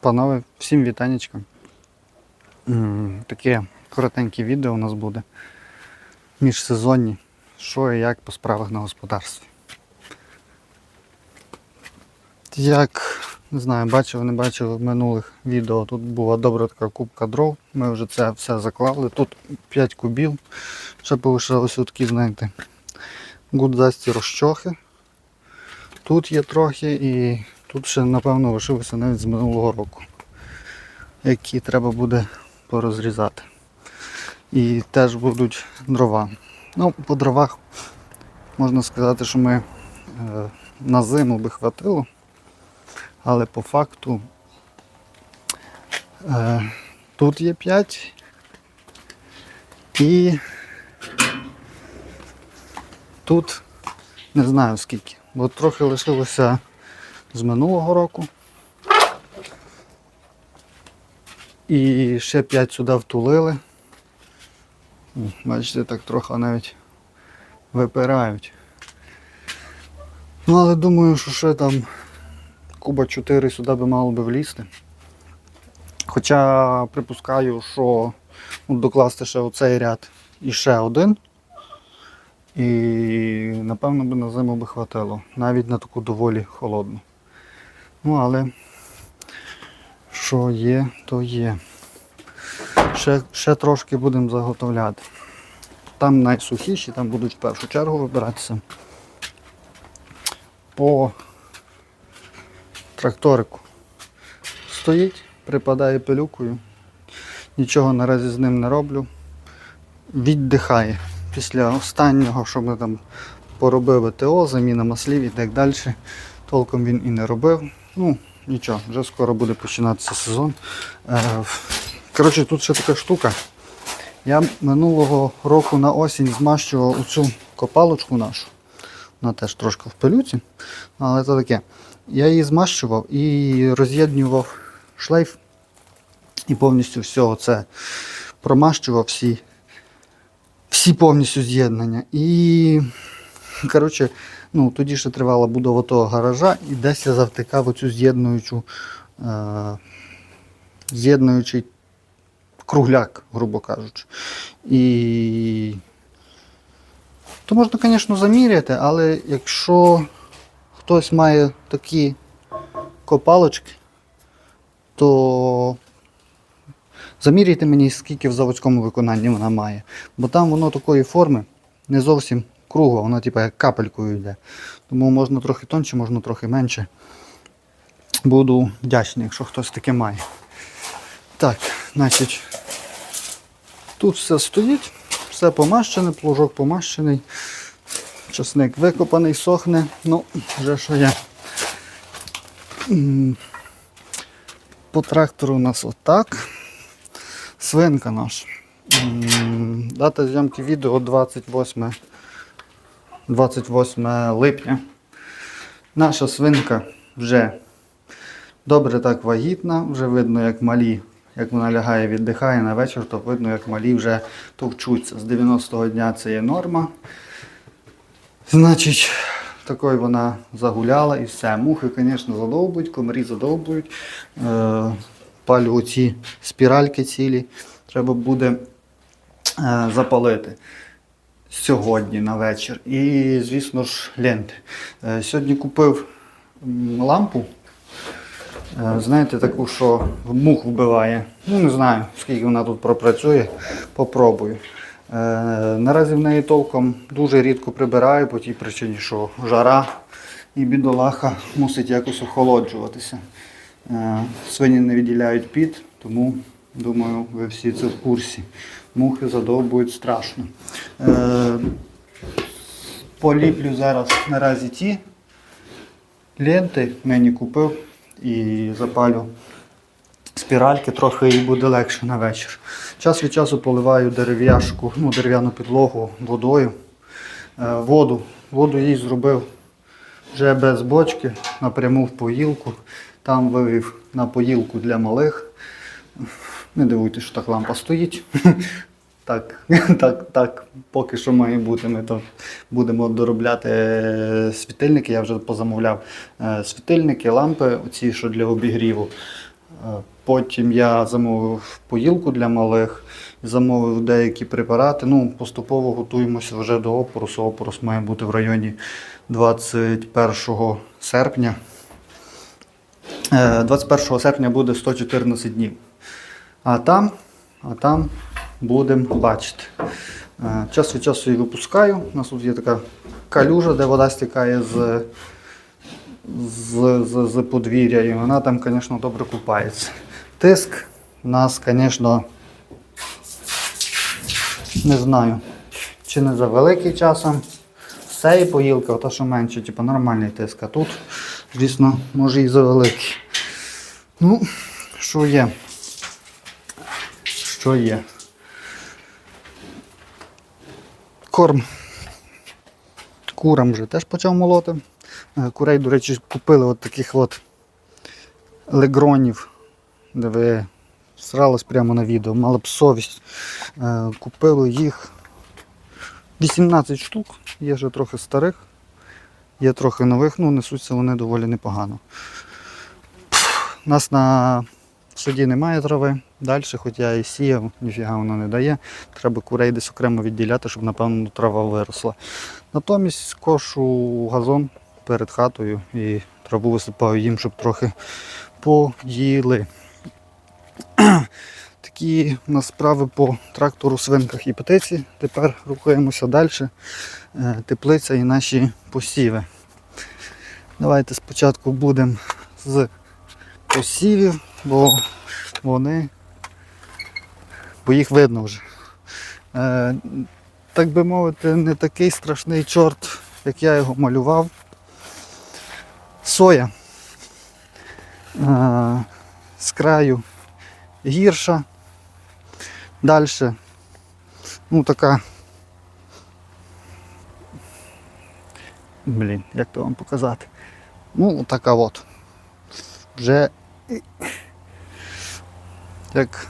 Панове, всім вітанечка. М, Таке коротеньке відео у нас буде. Міжсезонні. Що і як по справах на господарстві. Як не знаю, бачив, не бачив в минулих відео. Тут була добра така кубка дров. Ми вже це все заклали. Тут 5 кубів. Ще залишилося такі, знаєте, гудзасті розчохи. Тут є трохи і тут ще, напевно, лишилося навіть з минулого року, які треба буде порозрізати. І теж будуть дрова. Ну, по дровах можна сказати, що ми е, на зиму би хватило, але по факту е, тут є 5 і тут не знаю скільки, бо трохи лишилося з минулого року. І ще 5 сюди втулили. Бачите, так трохи навіть випирають. Ну, але думаю, що ще там куба 4 сюди би мало би влізти. Хоча припускаю, що ну, докласти ще оцей ряд і ще один. І напевно би на зиму би хватило, навіть на таку доволі холодну. Ну, але що є, то є. Ще, ще трошки будемо заготовляти. Там найсухіші, там будуть в першу чергу вибиратися. По тракторику. Стоїть, припадає пилюкою. Нічого наразі з ним не роблю. Віддихає. Після останнього, що ми там поробили ТО, заміна маслів і так далі. Толком він і не робив. Ну, нічого, вже скоро буде починатися сезон. Е, Коротше, тут ще така штука. Я минулого року на осінь змащував оцю копалочку нашу. Вона теж трошки в пилюці, але це таке. Я її змащував і роз'єднював шлейф і повністю все це промащував всі, всі повністю з'єднання. І коротше, ну, тоді ще тривала будова того гаража, і десь я завтикав оцю з'єднуючу, е, з'єднуючий кругляк, грубо кажучи. І то можна, звісно, заміряти, але якщо хтось має такі копалочки, то заміряйте мені, скільки в заводському виконанні вона має. Бо там воно такої форми не зовсім кругло, воно типу капелькою йде. Тому можна трохи тонше, можна трохи менше. Буду вдячний, якщо хтось таке має. Так, значить, тут все стоїть, все помащене, плужок помащений, часник викопаний, сохне, ну, вже що є. По трактору у нас отак. Свинка наш. Дата зйомки відео 28, 28 липня. Наша свинка вже добре так вагітна, вже видно, як малі, як вона лягає, віддихає на вечір, то видно, як малі вже товчуться. З 90-го дня це є норма. Значить, такою вона загуляла і все. Мухи, звісно, задовбують, комарі задовбують. Е, палю оці спіральки цілі. Треба буде е, запалити сьогодні на вечір. І, звісно ж, ленти. Е, сьогодні купив лампу. Е, Знаєте, таку, що мух вбиває. Ну, не знаю, скільки вона тут пропрацює, попробую. Е, наразі в неї толком дуже рідко прибираю по тій причині, що жара і бідолаха мусить якось охолоджуватися. Свині не відділяють під, тому думаю, ви всі це в курсі. Мухи задовбують страшно. Е, поліплю зараз наразі ті ленти нині купив і запалю спіральки, трохи їй буде легше на вечір. Час від часу поливаю дерев'яшку, ну, дерев'яну підлогу водою. Е, воду. Воду їй зробив вже без бочки, напряму в поїлку. Там вивів на поїлку для малих. Не дивуйтесь, що так лампа стоїть. Так, так, так, поки що має бути. Ми то будемо доробляти е, світильники. Я вже позамовляв е, світильники, лампи, оці, що для обігріву. Е, Потім я замовив поїлку для малих, замовив деякі препарати. Ну, поступово готуємося вже до опорусу. Опорус має бути в районі 21 серпня. Е, 21 серпня буде 114 днів. А там, а там будемо бачити. Е, Час від часу її випускаю. У нас тут є така калюжа, де вода стікає з, з, з, з подвір'я, і вона там, звісно, добре купається. Тиск у нас, звісно, не знаю, чи не за великий часом. З цієї поїлки, та що менше, типу нормальний тиск. А тут, звісно, може і за великий. Ну, що є? Що є? Корм. Курам вже теж почав молоти. Е, Курей, до речі, купили от таких от легронів, де ви срались прямо на відео, мали б совість. Е, Купили їх 18 штук, є вже трохи старих, є трохи нових, ну несуться вони доволі непогано. Нас на суді немає трави. Далі, хоч я і сіяв, ніфіга воно не дає. Треба курей десь окремо відділяти, щоб, напевно, трава виросла. Натомість кошу газон перед хатою і траву висипаю їм, щоб трохи поїли. Такі у нас справи по трактору, свинках і птиці. Тепер рухаємося далі. Е, Теплиця і наші посіви. Давайте спочатку будемо з посівів, бо вони, бо їх видно вже. Е, так би мовити, не такий страшний чорт, як я його малював. Соя е, з краю гірша. Далі, ну така. Блін, як то вам показати? Ну, така от. Вже як,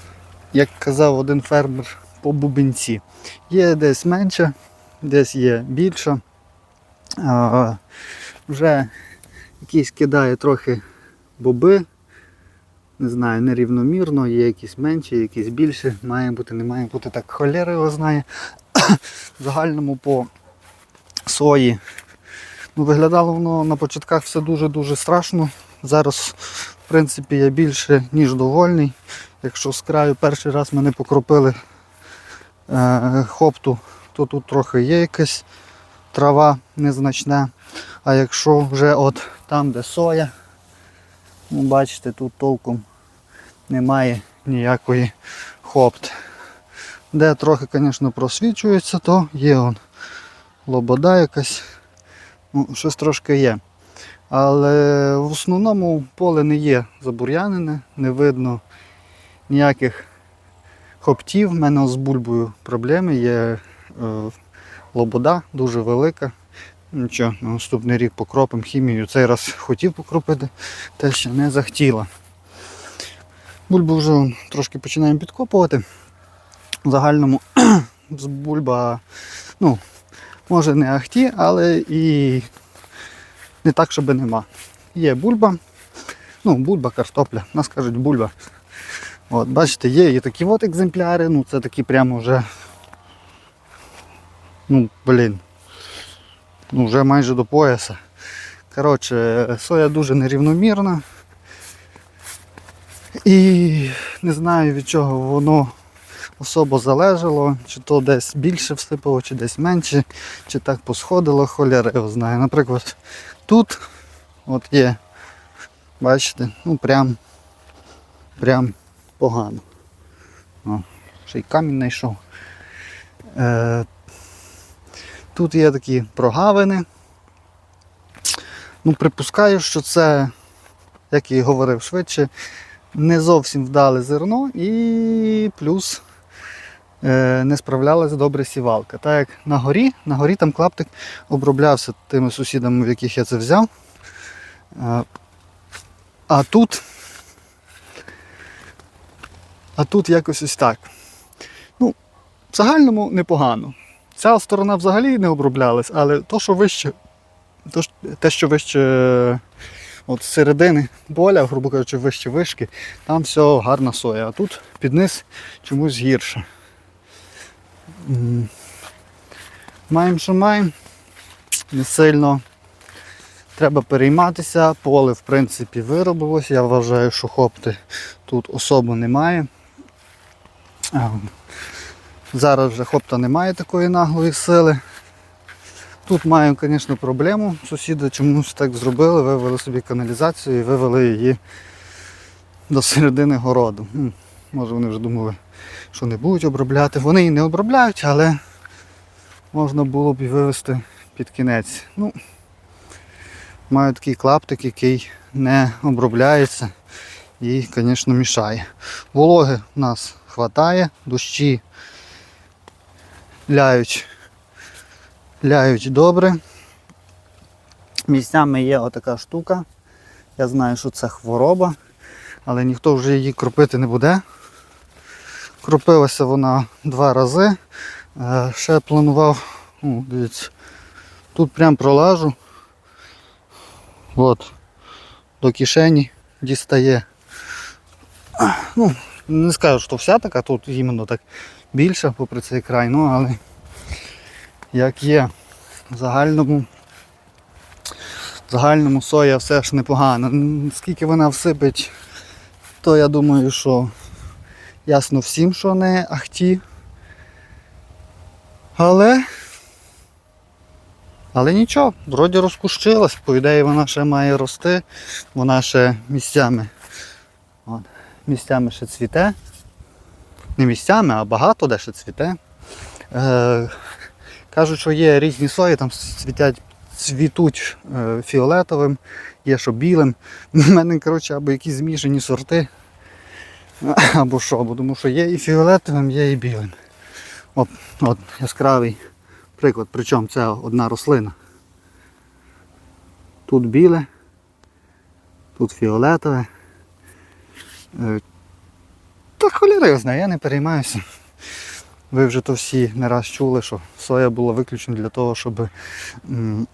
як казав один фермер по бубенці. Є десь менше, десь є більше. А, вже якийсь кидає трохи боби. Не знаю, нерівномірно, є якісь менші, якісь більші. Має бути, не має бути так холєра його знає. В загальному по сої. Ну, виглядало воно на початках все дуже-дуже страшно. Зараз, в принципі, я більше ніж довольний. Якщо з краю перший раз мене покропили е, хопту, то тут трохи є якась трава незначна. А якщо вже от там, де соя, ну, бачите, тут толком немає ніякої хопти. Де трохи, звісно, просвічується, то є он лобода якась. Ну, щось трошки є. Але в основному поле не є забур'янене, не видно ніяких хоптів. У мене з бульбою проблеми, є е, лобода дуже велика. Нічого, на наступний рік покропимо хімію. Цей раз хотів покропити, те ще не захотіла. Бульбу вже трошки починаємо підкопувати. В загальному з бульба, ну, може не ахті, але і не так, щоб нема. Є бульба, ну, бульба, картопля, нас кажуть бульба. От, бачите, є і такі от екземпляри, ну це такі прямо вже. Ну, блін. Ну, вже майже до пояса. Коротше, соя дуже нерівномірна. І не знаю від чого воно особо залежало, чи то десь більше всипало, чи десь менше, чи так посходило, холяра його знає. Наприклад, тут от є, бачите, ну прям, прям погано. О, ще й камінь знайшов. Е, тут є такі прогавини. Ну, припускаю, що це, як і говорив швидше, не зовсім вдале зерно і плюс не справлялася добре сівалка. Так як на горі, на горі там клаптик оброблявся тими сусідами, в яких я це взяв. Е, а тут. А тут якось ось так. Ну, в загальному непогано. Ця сторона взагалі не оброблялась, але то, що вище, то, те, що вище от з середини поля, грубо кажучи, вище вишки, там все гарна соя. А тут під низ чомусь гірше. Маємо, що маємо. Не сильно треба перейматися. Поле, в принципі, виробилось. Я вважаю, що хопти тут особо немає. Зараз вже хопта немає такої наглої сили. Тут маємо, звісно, проблему. Сусіди чомусь так зробили, вивели собі каналізацію і вивели її до середини городу. Може вони вже думали, що не будуть обробляти. Вони і не обробляють, але можна було б і вивести під кінець. Ну, маю такий клаптик, який не обробляється і, звісно, мішає. Вологи в нас вистачає, дощі ляють, ляють добре. Місцями є отака штука. Я знаю, що це хвороба, але ніхто вже її кропити не буде. Кропилася вона два рази. Е, Ще планував, о, дивіться, тут прям пролажу. От, до кишені дістає. Ну, не скажу, що вся така, тут іменно так більше, попри цей край, ну але як є в загальному. В загальному соя все ж непогана. Скільки вона всипить, то я думаю, що ясно всім, що не ахті. Але. Але нічого, вроді розкущилась, по ідеї вона ще має рости, вона ще місцями. От, місцями ще цвіте. Не місцями, а багато де ще цвіте. Е, кажуть, що є різні сої, там цвітять, цвітуть е, фіолетовим, є що білим. У мене, коротше, або якісь змішані сорти, або що, бо тому що є і фіолетовим, є і білим. От, от яскравий приклад, причому це одна рослина. Тут біле, тут фіолетове. Е, Та холіра його знає, я не переймаюся. Ви вже то всі не раз чули, що соя була виключена для того, щоб м,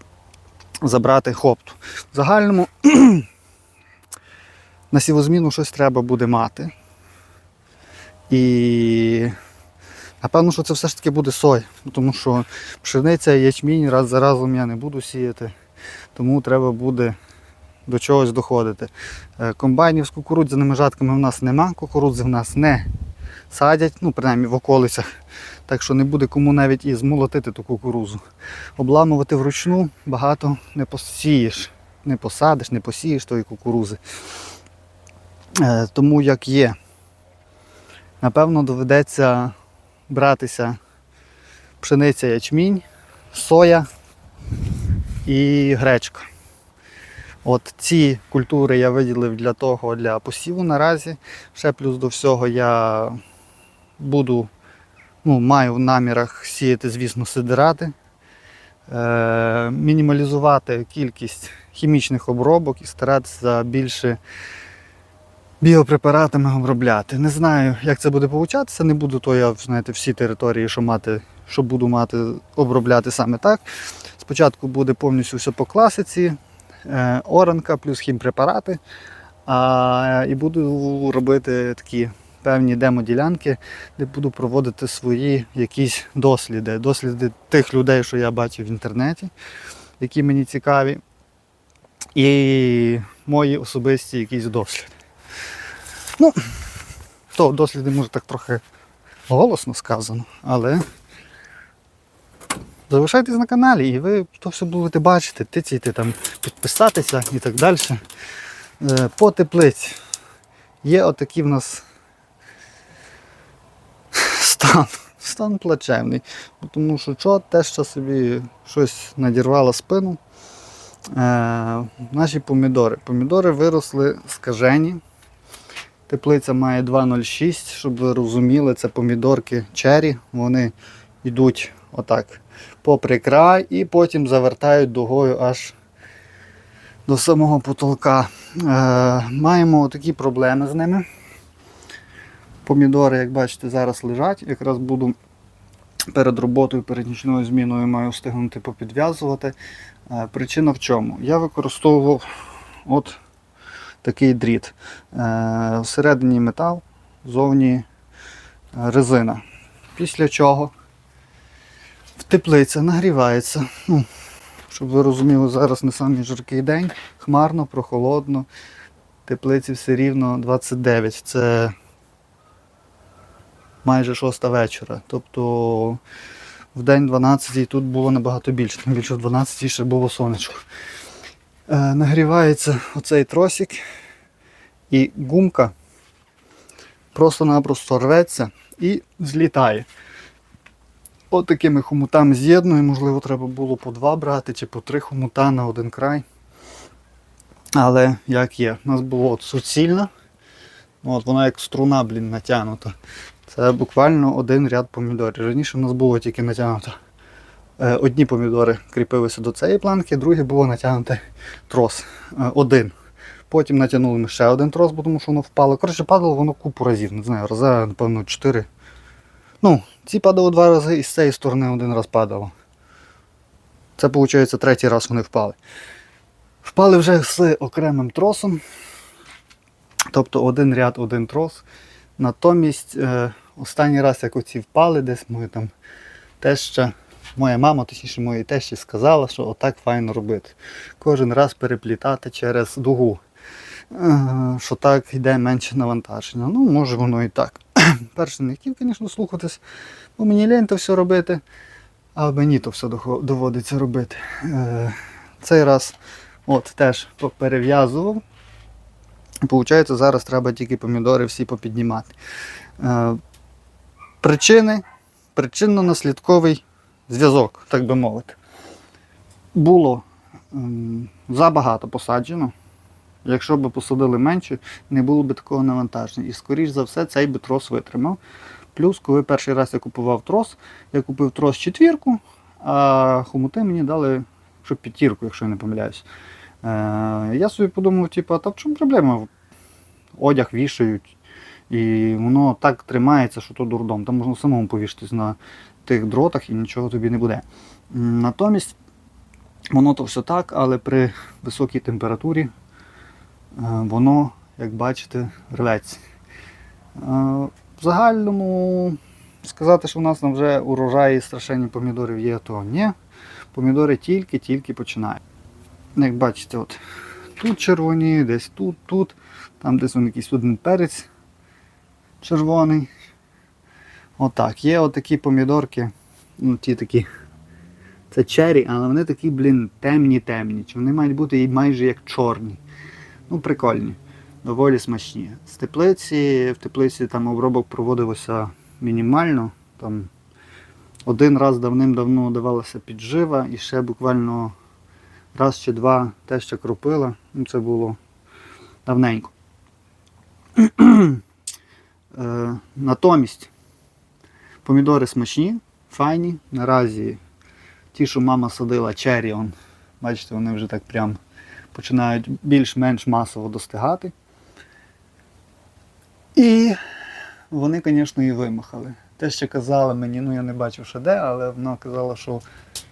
забрати хопту. В загальному на сівозміну щось треба буде мати. І напевно, що це все ж таки буде соя, тому що пшениця і ячмінь раз за разом я не буду сіяти, тому треба буде до чогось доходити. Е, Комбайнів з кукурудзяними жатками в нас нема, кукурудзи в нас не садять, ну принаймні в околицях. Так що не буде кому навіть і змолотити ту кукурузу. Обламувати вручну багато не посієш, не посадиш, не посієш тої кукурузи. Е, Тому як є, напевно, доведеться братися пшениця ячмінь, соя і гречка. От ці культури я виділив для того, для посіву наразі. Ще плюс до всього я буду, ну, маю в намірах сіяти, звісно, сидирати, е, мінімалізувати кількість хімічних обробок і старатися більше біопрепаратами обробляти. Не знаю, як це буде получатися. Не буду то я знаєте, всі території, що мати, що буду мати, обробляти саме так. Спочатку буде повністю все по класиці, е, оранка плюс хімпрепарати. А, і буду робити такі певні демо-ділянки, де буду проводити свої якісь досліди. Досліди тих людей, що я бачив в інтернеті, які мені цікаві. І мої особисті якісь досліди. Ну, то досліди може так трохи голосно сказано, але залишайтесь на каналі і ви то все будете бачити, тицяйте там, підписатися і так далі. Е, По теплиці є отакий в нас стан. Стан плачевний. Тому що що, те, що собі щось надірвало спину. Е, наші помідори. Помідори виросли скажені. Теплиця має 2,06, щоб ви розуміли, це помідорки чері. Вони йдуть отак попри край і потім завертають дугою аж до самого потолка. Е, маємо такі проблеми з ними. Помідори, як бачите, зараз лежать. Якраз буду перед роботою, перед нічною зміною маю встигнути попідв'язувати. Е, причина в чому? Я використовував от такий дріт. Е, всередині метал, зовні резина. Після чого в теплиця нагрівається. Ну, щоб ви розуміли, зараз не самий жаркий день, хмарно, прохолодно. Теплиці все рівно 29. Це майже 6 вечора. Тобто в день 12 тут було набагато більше, тим більше в 12 ще було сонечко. Е, нагрівається оцей тросик і гумка просто-напросто рветься і злітає. От такими хомутами з'єднує, можливо, треба було по два брати чи по три хомута на один край. Але як є, у нас було от суцільна, от вона як струна, блін, натягнута. Це буквально один ряд помідорів. Раніше у нас було тільки натягнуто. Е, Одні помідори кріпилися до цієї планки, другі було натягнути трос. Е, Один. Потім натягнули ми ще один трос, бо тому що воно впало. Коротше, падало воно купу разів, не знаю, рази, напевно, 4. Ну, ці падало два рази і з цієї сторони один раз падало. Це, виходить, третій раз вони впали. Впали вже з окремим тросом. Тобто один ряд, один трос. Натомість, е, останній раз, як оці впали, десь ми там теща, моя мама, точніше моїй тещі сказала, що отак файно робити. Кожен раз переплітати через дугу. Е, що так йде менше навантаження. Ну, може воно і так. Перше не хотів, звісно, слухатись, бо мені лень то все робити, а мені то все доводиться робити. Е, цей раз от теж перев'язував. Получається, зараз треба тільки помідори всі попіднімати. Е, причини, причинно-наслідковий зв'язок, так би мовити. Було ем, забагато посаджено. Якщо б посадили менше, не було б такого навантаження. І скоріш за все цей би трос витримав. Плюс, коли перший раз я купував трос, я купив трос четвірку, а хомути мені дали щоб п'ятірку, якщо я не помиляюсь. Е, я собі подумав, типу, та в чому проблема? Одяг вішають, і воно так тримається, що то дурдом. Там можна самому повішатись на тих дротах і нічого тобі не буде. Натомість, воно то все так, але при високій температурі е, воно, як бачите, рветься. Е, В загальному сказати, що в нас вже урожаї страшенні помідорів є, то ні. Помідори тільки-тільки починають. Як бачите, от тут червоні, десь тут, тут, там десь он якийсь один перець червоний. Отак. Є отакі помідорки, ну ті такі. Це чері, але вони такі, блін, темні-темні. Вони мають бути майже як чорні. Ну, прикольні, доволі смачні. З теплиці, в теплиці там обробок проводилося мінімально. Там один раз давним-давно давалася піджива і ще буквально раз чи два те, що кропила. Ну, це було давненько. Е, Натомість помідори смачні, файні. Наразі ті, що мама садила чері, он, бачите, вони вже так прям починають більш-менш масово достигати. І вони, звісно, і вимахали. Те, що казали мені, ну я не бачив ще де, але вона казала, що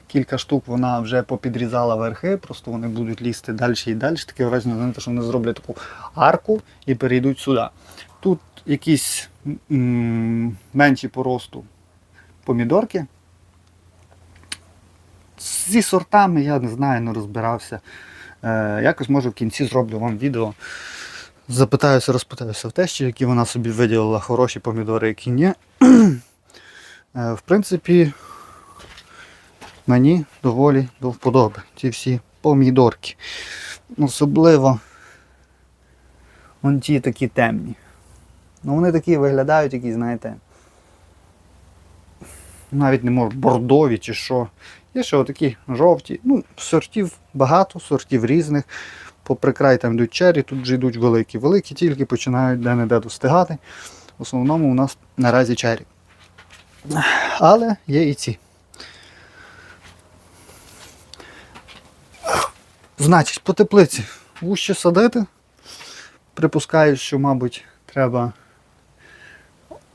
кілька штук вона вже попідрізала верхи, просто вони будуть лізти далі і далі. Таке враження, знаєте, що вони зроблять таку арку і перейдуть сюди. Тут якісь менші по росту помідорки. Зі сортами я не знаю, не розбирався. Е, якось може в кінці зроблю вам відео. Запитаюся, розпитаюся в тещі, які вона собі виділила хороші помідори, які ні. Е, В принципі, мені доволі до вподоби ці всі помідорки. Особливо вон ті такі темні. Ну вони такі виглядають, які, знаєте, навіть не можу, бордові чи що. Є ще отакі жовті. Ну, сортів багато, сортів різних. Попри край там йдуть чері, тут вже йдуть великі. Великі тільки починають де-не-де достигати. В основному у нас наразі чері. Але є і ці. Значить, по теплиці вуще садити. Припускаю, що, мабуть, треба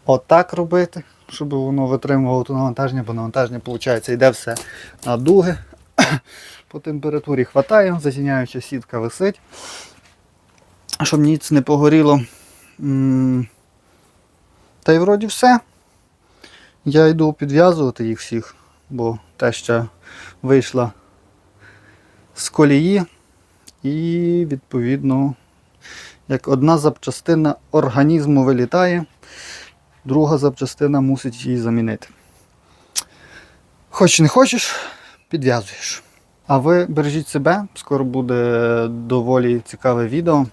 отак робити, щоб воно витримувало то навантаження, бо навантаження, виходить, йде все на дуги. По температурі хватає, затіняюча сітка висить. щоб ніц не погоріло. Та й вроді все. Я йду підв'язувати їх всіх, бо теща вийшла з колії, і відповідно, як одна запчастина організму вилітає, друга запчастина мусить її замінити. Хоч не хочеш, підв'язуєш. А ви бережіть себе, скоро буде доволі цікаве відео.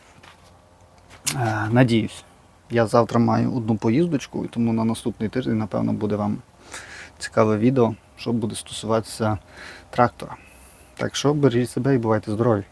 Е, Надіюсь. Я завтра маю одну поїздочку, і тому на наступний тиждень, напевно, буде вам цікаве відео, що буде стосуватися трактора. Так що бережіть себе і бувайте здорові.